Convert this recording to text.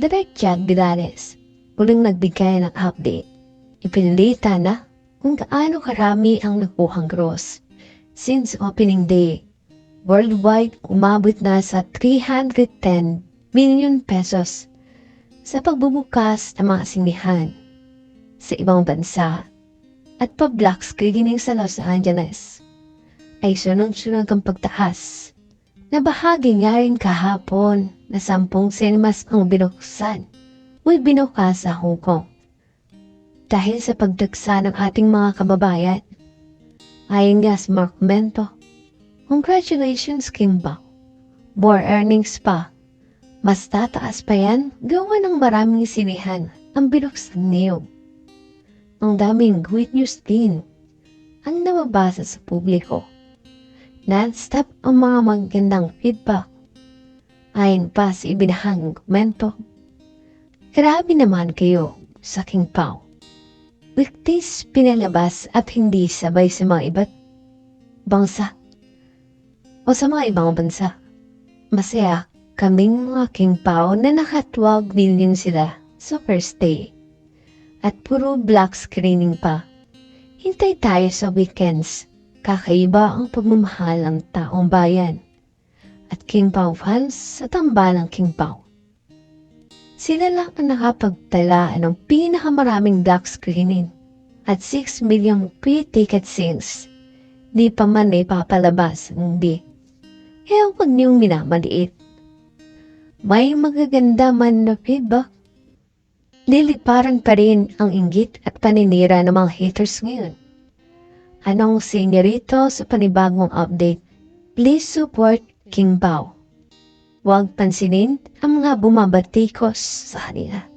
Direct Jack Vidales, muling nagbigay ng update. Ipinilita na kung gaano karami ang nakuhang gross. Since opening day, worldwide umabot na sa 310 million pesos sa pagbubukas ng mga sinihan sa ibang bansa at pa-black screening sa Los Angeles ay sunod-sunod ang pagtaas na bahagi nga rin kahapon na sampung cinemas ang binuksan o binukas sa Hong Kong. Dahil sa pagdagsa ng ating mga kababayan, ayon nga Mark Mento, Congratulations, Kimba. More earnings pa. Mas tataas pa yan, gawa ng maraming sinihan ang binuksan niyo. Ang daming good news din ang nababasa sa publiko. Non-stop ang mga magandang feedback. Ayon pa sa ibinahang komento, Grabe naman kayo sa King Pao. Weekdays pinalabas at hindi sabay sa mga iba't bangsa o sa mga ibang bansa. Masaya kaming mga King Pao na nakatwag million sila sa first day. At puro black screening pa. Hintay tayo sa weekends. Kakaiba ang pagmamahal ng taong bayan. At King fans sa tambalang King Pao. Sila lang ang nakapagtala ng pinakamaraming black screening at 6 million pre-ticket sales. Di pa man ay papalabas, hindi. Kaya huwag niyong minamaliit. May magaganda man na feedback. Liliparan pa rin ang inggit at paninira ng mga haters ngayon. Anong senyorito sa panibagong update? Please support King Bao. Huwag pansinin ang mga bumabatikos sa kanila.